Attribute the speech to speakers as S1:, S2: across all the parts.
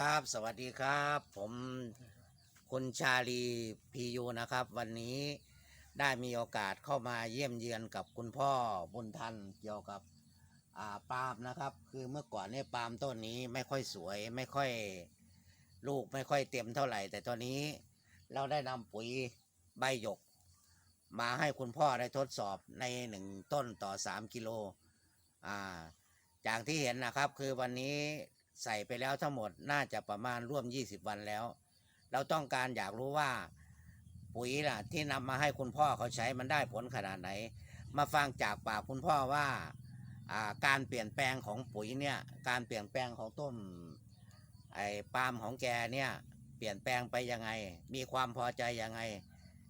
S1: ครับสวัสดีครับ ผมคุณชาลีพียูนะครับ วันนี้ได้มีโอกาสเข้ามาเยี่ยมเยือนกับคุณพ่อบุญทันเกี่ยวกับอ่าปาล์มนะครับ คือเมื่อก่อนเนี่ยปาล์มต้นนี้ไม่ค่อยสวยไม่ค่อยลูกไม่ค่อยเต็มเท่าไหร่ แต่ตอนนี้เราได้นำปุ๋ยใบหยก มาให้คุณพ่อได้ทดสอบในหนึ่งต้นต่อสามกิโลอ่าอย่างที่เห็นนะครับ คือวันนี้ ใส่ไปแล้วทั้งหมดน่าจะประมาณร่วม 20 วันแล้ว เราต้องการอยากรู้ว่า ปุ๋ยล่ะ ที่นำมาให้คุณพ่อเขาใช้มันได้ผลขนาดไหน มาฟังจากปากคุณพ่อว่าอ่าการเปลี่ยนแปลงของปุ๋ยเนี่ย การเปลี่ยนแปลงของต้นไอ้ปาล์มของแกเนี่ย เปลี่ยนแปลงไปยังไง มีความพอใจยังไง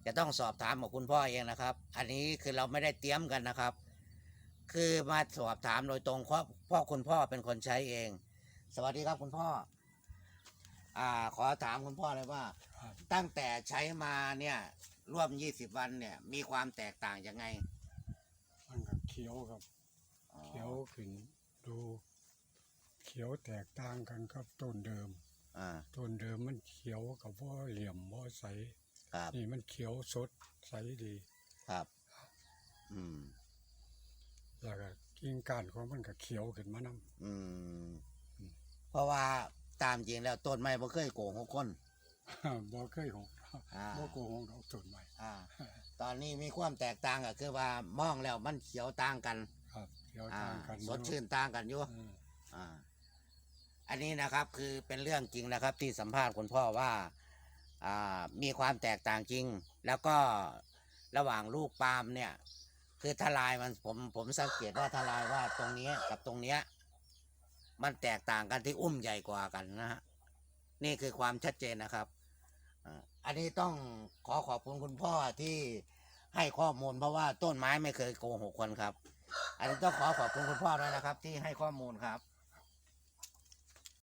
S1: จะต้องสอบถามกับคุณพ่อเองนะครับ อันนี้คือเราไม่ได้เตรียมกันนะครับ คือมาสอบถามโดยตรงเพราะพ่อคุณพ่อเป็นคนใช้เอง สวัสดีครับคุณพ่อ อ่า ขอถามคุณพ่อเลยว่า
S2: ครับ
S1: ตั้งแต่ใช้มาเนี่ยร่วมยี่สิบวันเนี่ย มีความแตกต่างยังไง
S2: มันก็เขียวครับ
S1: อ๋อ
S2: เขียวขึ้นดู เขียวแตกต่างกันครับต้นเดิม
S1: อ่า
S2: ต้นเดิมมันเขียวกับว่าเหลี่ยมว่าใส
S1: ครับ
S2: นี่มันเขียวสดใสดี
S1: ครับ อืม
S2: แล้วก็กิ่งก้านของมันก็เขียวขึ้นมานำ
S1: อืม เพราะว่าตามจริงแล้วต้นไม้บ่เคยโกงหกคน
S2: บ่เคยหง
S1: อ่า
S2: บ่โกหกดอกต้นไม้
S1: อ่า ตอนนี้มีความแตกต่างก็คือว่ามองแล้วมันเขียวต่างกัน
S2: ครับเขียว
S1: อ่า
S2: ต่างกัน
S1: สดชื่นต่างกันอยู่
S2: อืม
S1: อ่าอันนี้นะครับคือเป็นเรื่องจริงนะครับที่สัมภาษณ์คุณพ่อว่าอ่ามีความแตกต่างจริง แล้วก็ระหว่างลูกปาล์มเนี่ย คือทลายมันผมผมสังเกตว่าทลายว่าตรงเนี้ยกับตรงเนี้ย มันแตกต่างกันที่อุ้มใหญ่กว่ากันนะฮะนี่คือความชัดเจนนะครับอันนี้ต้องขอขอบคุณคุณพ่อที่ให้ข้อมูลเพราะว่าต้นไม้ไม่เคยโกหกคนครับ อันนี้ต้องขอขอบคุณคุณพ่อด้วยนะครับ ที่ให้ข้อมูลครับ